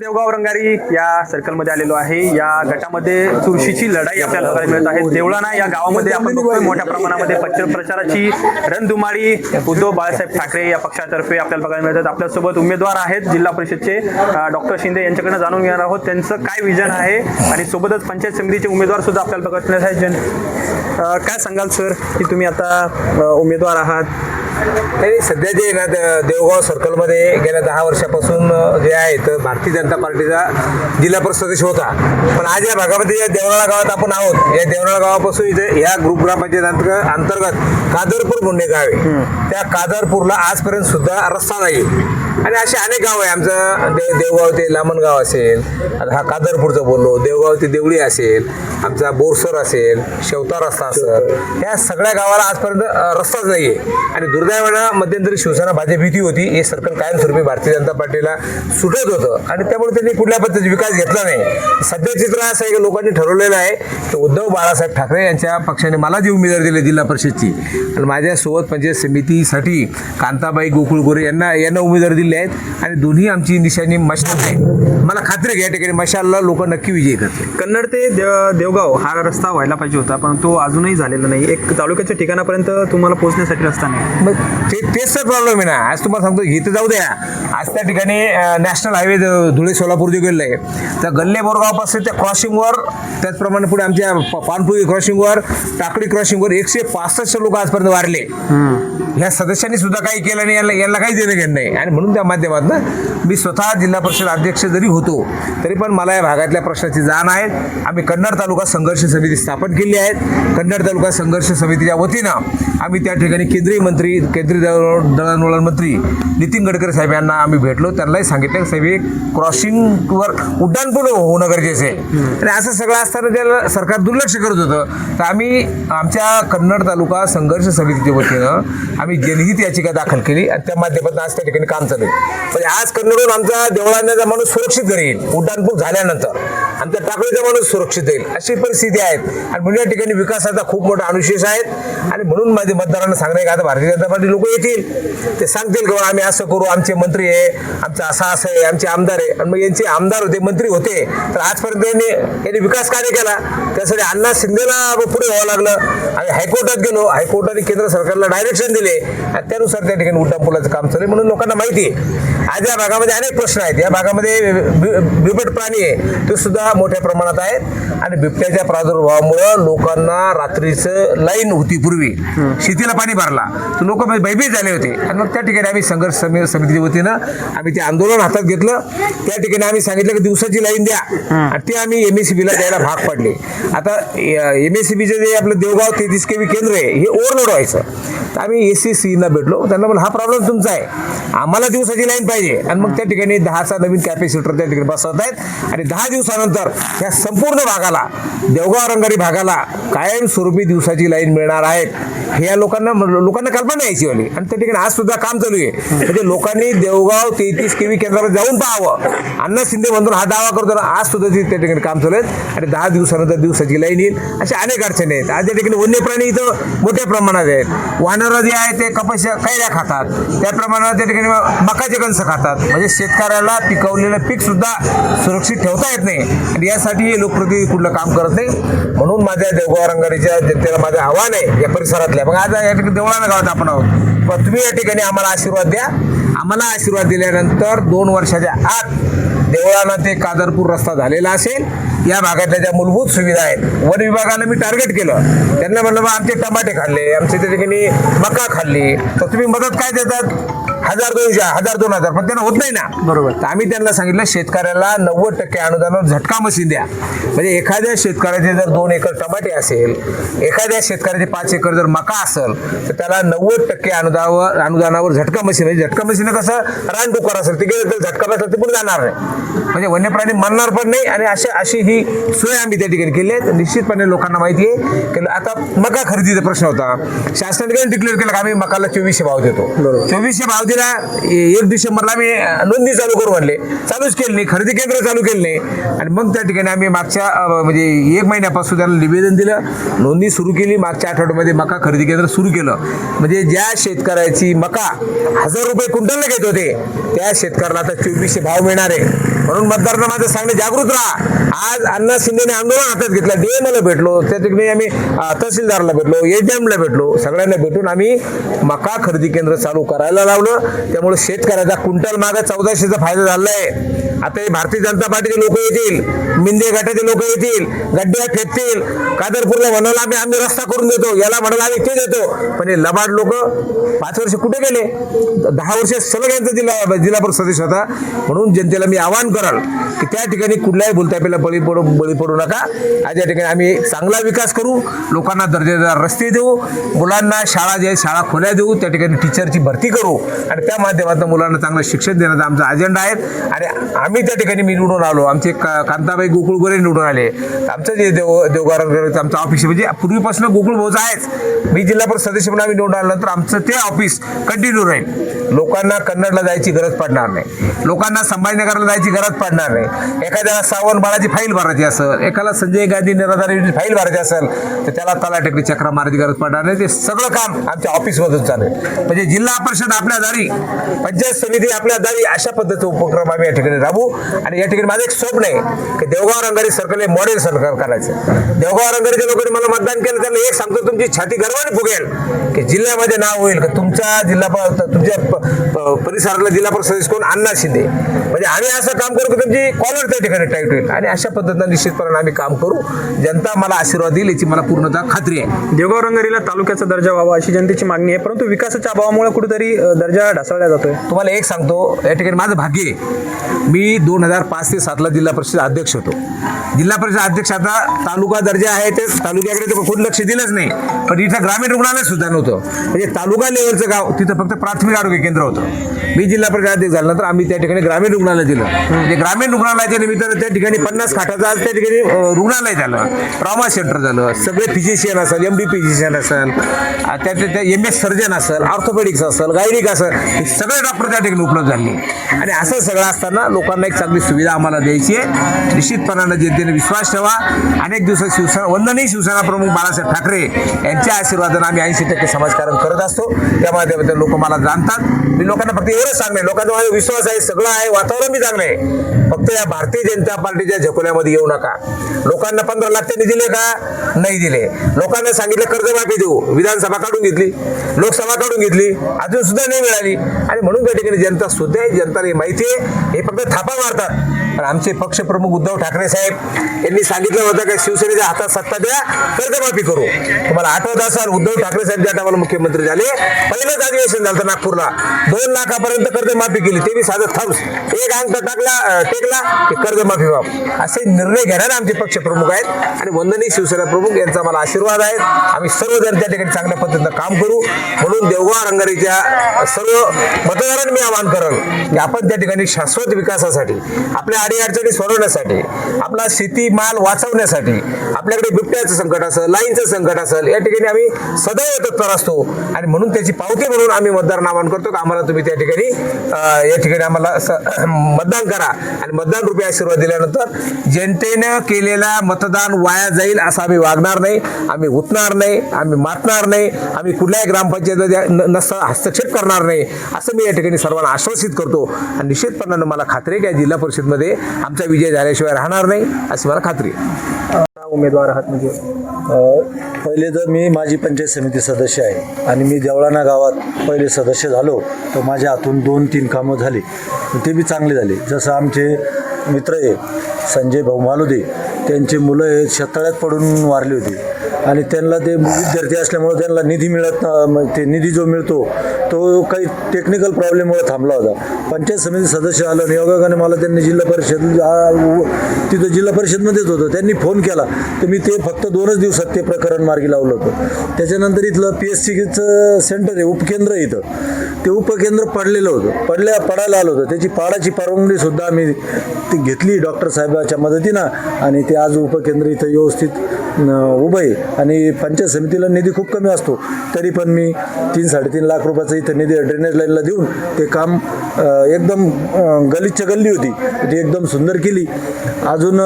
देवगाव रंगारी या सर्कलमध्ये आलेलो आहे. या गटामध्ये चुरशीची लढाई आपल्याला बघायला मिळत आहे. देवळाना या गावामध्ये आपण बघतोय मोठ्या प्रमाणामध्ये पच्चर प्रचाराची रणधुमाळी. उद्धव बाळासाहेब ठाकरे या पक्षातर्फे आपल्याला बघायला मिळतात. आपल्यासोबत उमेदवार आहेत जिल्हा परिषदचे डॉक्टर शिंदे यांच्याकडनं जाणून घेणार आहोत. त्यांचं काय विजन आहे आणि सोबतच पंचायत समितीचे उमेदवार सुद्धा आपल्याला बघत मिळत आहेत काय सांगाल सर की तुम्ही आता उमेदवार आहात? नाही सध्या जे ना देवगाव सर्कलमध्ये गेल्या दहा वर्षापासून जे आहे तर भारतीय जनता पार्टीचा जिल्हा परिषद सदस्य होता. पण आज या भागामध्ये या देवराळा गावात आपण आहोत. या देवराळा गावापासून इथे या ग्रुप ग्रामपंचायत अंतर्गत अंतर्गत कादरपूर एक गाव आहे. त्या कादरपूरला आजपर्यंत सुद्धा रस्ता नाही आणि असे अनेक गाव आहे. आमचं दे देवगाव ते लामणगाव असेल आता हा कादरपूरचं बोललो देवगाव ते देवळी असेल आमचा बोरसर असेल शेवता रस्ता असेल या सगळ्या गावाला आजपर्यंत रस्ताच नाही आहे आणि दुर्दैवानं मध्यंतरी शिवसेना भाजप युती होती. हे सरकार कायमस्वरूपी भारतीय जनता पार्टीला सुटत होतं. आणि त्यामुळे त्यांनी कुठल्या पद्धतीचा विकास घेतला नाही. सध्या चित्र असं आहे की लोकांनी ठरवलेलं आहे की उद्धव बाळासाहेब ठाकरे यांच्या पक्षाने मला जी उमेदवारी दिली जिल्हा परिषदची आणि माझ्या सोबत पंचायत समितीसाठी कांताबाई गोकुळ गोरे यांना यांना उमेदवारी दिली आहेत. आणि दोन्ही आमची निशाणी मशाल आहे मला खात्री आहे या ठिकाणी मशालला लोक नक्की विजयी करतील. कन्नड ते देव- देवगाव हा रस्ता व्हायला पाहिजे होता पण तो अजूनही झालेला नाही. एक तालुक्याच्या ठिकाणापर्यंत तुम्हाला पोहोचण्यासाठी रस्ता नाही. मग ते तेच तर प्रॉब्लेम आहे ना. आज तुम्हाला सांगतो इथं जाऊ द्या. आज त्या ठिकाणी नॅशनल हायवे धुळे सोलापूर जे गेलेलं आहे त्या गल्ले बोरगावपासून त्या क्रॉसिंगवर त्याचप्रमाणे पुढे आमच्या पानपुरी क्रॉसिंगवर टाकळी क्रॉसिंगवर एकशे पासष्ट लोक आजपर्यंत वारले. ह्या सदस्यांनी सुद्धा काही केलं नाही यांना यांना काही देणं घेणं नाही. आणि म्हणून त्या माध्यमातून मी स्वतः जिल्हा परिषद अध्यक्ष जरी होतो तरी पण मला या भागातल्या प्रश्नाची जाण आहे. आम्ही कन्नड तालुका संघर्ष समिती स्थापन केली आहेत कन्नड तालुका संघर्ष समितीच्या वतीनं आम्ही त्या ठिकाणी केंद्रीय मंत्री केंद्रीय दळ- दळणवळण मंत्री नितीन गडकरी साहेब यांना आम्ही भेटलो. त्यांनाही सांगितलं साहेब हे क्रॉसिंगवर उड्डाणपूल होणं गरजेचं आहे. आणि असं सगळं असताना ज्याला सरकार दुर्लक्ष करत होतं तर आम्ही आमच्या कन्नड तालुका संघर्ष समितीच्या वतीनं आम्ही जनहित याचिका दाखल केली आणि त्या माध्यमातून आज त्या ठिकाणी काम चालू म्हणजे आज कन्नडून आमचा देवळांचा माणूस सुरक्षित घरी येईल उड्डाणपूल झाल्यानंतर आमच्या टाकळीचा माणूस सुरक्षित येईल अशी परिस्थिती आहेत. आणि म्हणून या ठिकाणी विकासाचा खूप मोठा अनुशेष आहेत. आणि म्हणून माझे मतदारांना सांगणे का आता भारतीय जनता पार्टी लोक येतील. ते सांगतील की "बा, आम्ही असं करू आमचे मंत्री आहे आमचं असं असं आहे आमचे आमदार आहे. आणि मग यांचे आमदार होते मंत्री होते. तर आजपर्यंत यांनी यांनी विकास कार्य केला. त्यासाठी अण्णा शिंदेला पुढे व्हावं लागलं. आम्ही हायकोर्टात गेलो. हायकोर्टाने केंद्र सरकारला डायरेक्शन दिले. आणि त्यानुसार त्या ठिकाणी उड्डाणपुलाचं काम चालू म्हणून लोकांना माहिती आहे. आज या भागामध्ये अनेक प्रश्न आहेत. या भागामध्ये बिबट प्राणी आहे. ते सुद्धा मोठ्या प्रमाणात आहेत. आणि बिबट्याच्या प्रादुर्भावामुळं लोकांना रात्रीचं लाईन होती पूर्वी. शेतीला पाणी भरला. तर लोक भयभीत झाले होते. आणि मग त्या ठिकाणी आम्ही संघर्ष समी- समितीच्या वतीनं आम्ही ते आंदोलन हातात घेतलं. त्या ठिकाणी आम्ही सांगितलं की दिवसाची लाईन द्या. आणि ते आम्ही एम एस बीला द्यायला भाग पडले. आता एम एस सी बीचं जे आपलं देवगाव तेहतीस के केंद्र आहे हे ओव्हरलोड व्हायचं. तर आम्ही एस सी सीना भेटलो. त्यांना म्हणलं हा प्रॉब्लेम तुमचा आहे. आम्हाला दिवसाची लाईन पाहिजे. आणि मग त्या ठिकाणी दहाचा नवीन कॅपॅसिटर त्या ठिकाणी बसवत आहेत. आणि दहा दिवसानंतर या संपूर्ण भागाला देवगाव रंगारी भागाला कायमस्वरूपी दिवसाची लाईन मिळणार आहेत. हे या लोकांना लोकांना कल्पना यायची वाली. आणि त्या ठिकाणी आज सुद्धा काम चालू आहे. म्हणजे लोकांनी देवगाव तेहतीस केवी केंद्रावर जाऊन पाहावं. अण्णा शिंदे म्हणून हा दावा करतो ना आज सुद्धा ते त्या ठिकाणी काम चालू आहेत. आणि दहा दिवसानंतर दिवसाची लाईन येईल. अशा अनेक अडचणी आहेत. आज त्या ठिकाणी वन्य प्राणी इथं मोठ्या प्रमाणात आहेत. वानरं जे आहे ते कपाशा कैऱ्या खातात. त्याप्रमाणे त्या ठिकाणी मकाचे कणसं खातात. म्हणजे शेतकऱ्याला पिकवलेलं पीक सुद्धा सुरक्षित ठेवता येत नाही. आणि यासाठी हे लोकप्रतिनिधी कुठलं काम करत नाही. म्हणून माझ्या देवगाव रंगारीच्या जनतेला माझं आव्हान आहे या परिसरातल्या. मग आज या ठिकाणी देवळानं गावात आपण आहोत पण तुम्ही या ठिकाणी आम्हाला आशीर्वाद द्या. आम्हाला आशीर्वाद दिल्यानंतर दोन वर्षाच्या आत देवळाला ते कादरपूर रस्ता झालेला असेल. या भागातल्या ज्या मूलभूत सुविधा आहेत वन विभागानं मी टार्गेट केलं. त्यांना म्हणलं बा आमचे टमाटे खाल्ले आमच्या त्या ठिकाणी मका खाल्ली. तर तुम्ही मदत काय देतात? हजार दोनशे हजार दोन हजार पण त्यांना होत नाही ना. बरोबर. तर आम्ही त्यांना सांगितलं शेतकऱ्याला नव्वद टक्के अनुदानावर झटका मशीन द्या. म्हणजे एखाद्या शेतकऱ्याचे जर दोन एकर टमाटे असेल एखाद्या शेतकऱ्याचे पाच एकर जर मका असेल तर त्याला नव्वद टक्के अनुदानावर अनुदानावर झटका मशीन म्हणजे झटका मशीन कसं रानडुकर असेल ते गेलं तर झटका बसला ते पुढे जाणार नाही म्हणजे वन्यप्राणी मरणार पण नाही आणि अशी अशी ही सोय आम्ही त्या ठिकाणी केली आहे. निश्चितपणे लोकांना माहिती आहे की आता मका खरेदीचा प्रश्न होता. शासनाने डिक्लेअर केलं का आम्ही मकाला चोवीसशे भाव देतो. चोवीसशे भाव सुरुवातीला एक डिसेंबरला आम्ही नोंदणी चालू करू म्हणले. चालूच केली नाही. खरेदी केंद्र चालू केली नाही. आणि मग त्या ठिकाणी आम्ही मागच्या म्हणजे एक महिन्यापासून त्याला निवेदन दिलं. नोंदणी सुरू केली. मागच्या आठवड्यामध्ये मका खरेदी केंद्र सुरू केलं. म्हणजे ज्या शेतकऱ्याची मका हजार रुपये क्विंटलला घेत होते त्या शेतकऱ्याला आता चोवीसशे भाव मिळणार आहे. म्हणून मतदारांना माझं सांगणं जागृत राहा. आज अण्णा शिंदेने आंदोलन हातात घेतलं. डीएमला भेटलो. त्या ठिकाणी आम्ही तहसीलदारला भेटलो. एजएमला भेटलो. सगळ्यांना भेटून आम्ही मका खरेदी केंद्र चालू करायला लावलं. त्यामुळे शेतकऱ्याचा कुंटल मागे चौदाशेचा फायदा झाला आहे आता हे भारतीय जनता पार्टीचे लोक येतील मिंदे गटाचे लोक येतील गड्ड्या फेकतील कादरपूरला म्हणाला आम्ही आम्ही रस्ता करून देतो याला म्हणाला आम्ही ते देतो. पण हे लबाड लोक पाच वर्ष कुठे गेले? दहा वर्ष सलग यांचा जिल्हा जिल्हा परिषद सदस्य होता. म्हणून जनतेला मी आवाहन कराल की त्या ठिकाणी कुठल्याही बोलतापेला बळी पडू बळी पडू नका. आज या ठिकाणी आम्ही चांगला विकास करू लोकांना दर्जेदार रस्ते देऊ मुलांना शाळा जे शाळा खोल्या देऊ त्या ठिकाणी टीचरची भरती करू. आणि त्या माध्यमातून मुलांना चांगलं शिक्षण देण्याचा आमचा अजेंडा आहे. आणि आम्ही त्या ठिकाणी मी निवडून आलो. आमचे कांताबाई गोकुळ गोरे निवडून आले. आमचं जे देव देवगारांकडे आमचं ऑफिस म्हणजे पूर्वीपासून गोकुळ भाऊच आहेच. मी जिल्हा परिषद सदस्य म्हणून आम्ही निवडून आल्यानंतर आमचं ते ऑफिस कंटिन्यू राहील. लोकांना कन्नडला जायची गरज पडणार नाही. लोकांना संभाजीनगरला जायची गरज पडणार नाही. एखाद्याला सावन बाळाची फाईल भरायची असेल एकाला संजय गांधी निराधारी फाईल भरायची असेल तर त्याला तलाटेकडी चक्र मारायची गरज पडणार नाही. ते सगळं काम आमच्या ऑफिसमधून चालेल म्हणजे जिल्हा परिषद आपल्या दारी पंचायत समिती आपल्या दारी अशा पद्धतीचा उपक्रम आम्ही या ठिकाणी राबवू आणि या ठिकाणी माझं एक स्वप्न आहे की देवगाव रंगारी सर्कल हे मॉडेल सरकार करायचं. देवगाव रंगारीच्या लोकांनी मला मतदान केलं त्यांना एक सांगतो तुमची छाती गर्वाने फुगेल की जिल्ह्यामध्ये नाव होईल की? तुमच्या जिल्हा तुमच्या प- प- परिसराला जिल्हा परिषद कोण? अण्णा शिंदे. म्हणजे आम्ही असं काम करू की तुमची कॉलर त्या ठिकाणी टाईट होईल. आणि अशा पद्धतीनं निश्चितपणे आम्ही काम करू. जनता मला आशीर्वाद देईल याची मला पूर्णतः खात्री आहे. देवगाव रंगारीला तालुक्याचा दर्जा व्हावा अशी जनतेची मागणी आहे परंतु विकासाच्या अभावामुळे कुठेतरी दर्जा ढासळला जातोय. तुम्हाला एक सांगतो या ठिकाणी माझं भाग्य आहे. मी दोन हजार पाच ते सातला जिल्हा परिषद अध्यक्ष होतो. जिल्हा परिषद अध्यक्ष आता तालुका दर्जा आहे ते तालुक्याकडे तर कोण लक्ष दिलंच नाही. पण इथं ग्रामीण रुग्णालय सुद्धा नव्हतं. म्हणजे तालुका लेवलचं गाव तिथं फक्त प्राथमिक आरोग्य केंद्र होतं. मी जिल्हा परिषद अध्यक्ष झाल्यानंतर आम्ही त्या ठिकाणी ग्रामीण रुग्णालय दिलं. म्हणजे ग्रामीण रुग्णालयाच्या निमित्तानं त्या ठिकाणी पन्नास खाटाचं आज त्या ठिकाणी रुग्णालय झालं. ट्रॉमा सेंटर झालं. सगळे फिजिशियन असेल एम डी फिजिशियन असेल त्या त्या एम एस सर्जन असेल ऑर्थोपेडिक्स असेल गायनिक असेल हे सगळे डॉक्टर त्या ठिकाणी उपलब्ध झाले. आणि असं सगळं असताना लोकांना एक चांगली सुविधा आम्हाला द्यायची आहे. निश्चितपणानं जनतेने विश्वास ठेवा. अनेक दिवस शिवसेना वंदनीय शिवसेना प्रमुख बाळासाहेब ठाकरे यांच्या आशीर्वादानं आम्ही ऐंशी टक्के समाजकारण करत असतो. त्या माध्यमातून लोक मला जाणतात. मी लोकांना फक्त एवढंच सांगणे लोकांचा माझा विश्वास आहे सगळं आहे वातावरण मी चांगलं आहे फक्त या भारतीय जनता पार्टीच्या झकोल्यामध्ये येऊ नका. लोकांना पंधरा लाख त्यांनी दिले का? नाही दिले. लोकांना सांगितलं कर्जमाफी देऊ. विधानसभा काढून घेतली. लोकसभा काढून घेतली. अजून सुद्धा नाही मिळाली. आणि म्हणून त्या ठिकाणी जनता सुद्धा जनताला माहिती आहे. हे फक्त थापा मारतात. पण आमचे पक्षप्रमुख उद्धव ठाकरे साहेब यांनी सांगितलं होतं की शिवसेनेच्या हातात सत्ता द्या कर्जमाफी करू. तुम्हाला आठवत असाल उद्धव ठाकरे साहेब ज्या टायमाला मुख्यमंत्री झाले पहिलंच अधिवेशन झालं नागपूरला. दोन लाखापर्यंत कर्जमाफी केली. ते बी साधं थम्स एक अंक टाकला टेकला की कर्जमाफी बाब असे निर्णय घेणारे आमचे पक्षप्रमुख आहेत. आणि वंदनीय शिवसेना प्रमुख यांचा मला आशीर्वाद आहे. आम्ही सर्वजण त्या ठिकाणी चांगल्या पद्धतीनं काम करू. म्हणून देवगाव रंगारीच्या सर्व मतदारांनी मी आवाहन करल की आपण त्या ठिकाणी शाश्वत विकास विकासासाठी आपल्या अडीअडचणी सोडवण्यासाठी आपला शेती माल वाचवण्यासाठी आपल्याकडे बिबट्याचं संकट असेल लाईनचं संकट असेल या ठिकाणी आम्ही सदैव तत्पर असतो. आणि म्हणून त्याची पावती म्हणून आम्ही मतदार नामान करतो. की आम्हाला तुम्ही त्या ठिकाणी या ठिकाणी आम्हाला मतदान करा. आणि मतदान रुपये आशीर्वाद दिल्यानंतर जनतेनं केलेला मतदान वाया जाईल असं आम्ही वागणार नाही. आम्ही उठणार नाही आम्ही मातणार नाही आम्ही कुठल्याही ग्रामपंचायत नसता हस्तक्षेप करणार नाही. असं मी या ठिकाणी सर्वांना आश्वासित करतो. आणि निश्चितपणानं मला खात्री आहे की या जिल्हा परिषदमध्ये आमचा विजय झाल्याशिवाय राहणार नाही अशी मला खात्री आहे. उमेदवार आहात म्हणजे? पहिले तर मी माझी पंचायत समिती सदस्य आहे आणि मी देवळाणा गावात पहिले सदस्य झालो तर माझ्या हातून दोन तीन कामं झाली. ते बी चांगले झाले. जसं आमचे मित्र आहे संजय भाऊ मालुदे त्यांची मुलं हे शेततळ्यात पडून वारली होती. आणि त्यांना ते विद्यार्थी असल्यामुळं त्यांना निधी मिळत ते निधी जो मिळतो तो काही टेक्निकल प्रॉब्लेममुळे थांबला होता. पंचायत समिती सदस्य आलं आणि योगायोगाने मला त्यांनी जिल्हा परिषद तिथं जिल्हा परिषदमध्येच होतं. त्यांनी फोन केला. तर मी ते फक्त दोनच दिवसात ते प्रकरण मार्गी लावलं होतं. त्याच्यानंतर इथलं पी एस सीचं सेंटर आहे उपकेंद्र आहे इथं. ते उपकेंद्र पडलेलं होतं. पडल्या पडायला आलं होतं. त्याची पाडाची परवानगी सुद्धा आम्ही ती घेतली डॉक्टर साहेबाच्या मदतीनं आणि ते आज उपकेंद्र इथं व्यवस्थित उभं आहे. आणि पंचायत समितीला निधी खूप कमी असतो. तरी पण मी तीन साडेतीन लाख रुपयाचा इथं निधी ड्रेनेज लाईनला देऊन ते काम एकदम गल्लीच्या गल्ली होती. ती एकदम सुंदर केली. अजून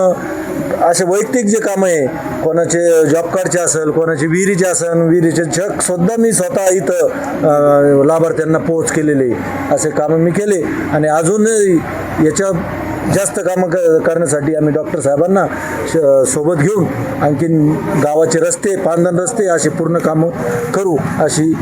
असे वैयक्तिक जे कामं आहे कोणाचे जॉब कार्डचे असेल कोणाचे विहिरीचे असेल विहिरीचे चक सुद्धा मी स्वतः इथं लाभार्थ्यांना पोहोच केलेले. असे कामं मी केले. आणि अजूनही याच्या जास्त कामं क करण्यासाठी आम्ही डॉक्टर साहेबांना श- सोबत घेऊन आणखीन गावाचे रस्ते पांदन रस्ते असे पूर्ण कामं करू अशी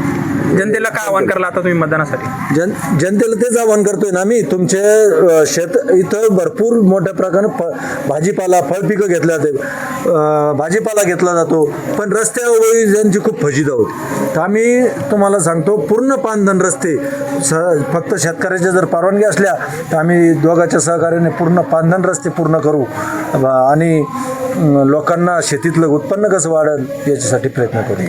जनतेला काय आवाहन करायला आता तुम्ही मतदानासाठी? जन जनतेला तेच आवाहन करतोय ना आम्ही. तुमचे अ, शेत इथं भरपूर मोठ्या प्रकारे फ भाजीपाला फळ पिकं घेतलं जाते. अ, भाजीपाला घेतला जातो. पण रस्त्यावर ज्यांची खूप फजिता होती तर आम्ही तुम्हाला सांगतो पूर्ण पानधन रस्ते स फक्त शेतकऱ्याच्या जर परवानगी असल्या तर आम्ही दोघांच्या सहकार्याने पूर्ण पानधन रस्ते पूर्ण करू. आणि लोकांना शेतीतलं उत्पन्न कसं वाढेल याच्यासाठी प्रयत्न करू.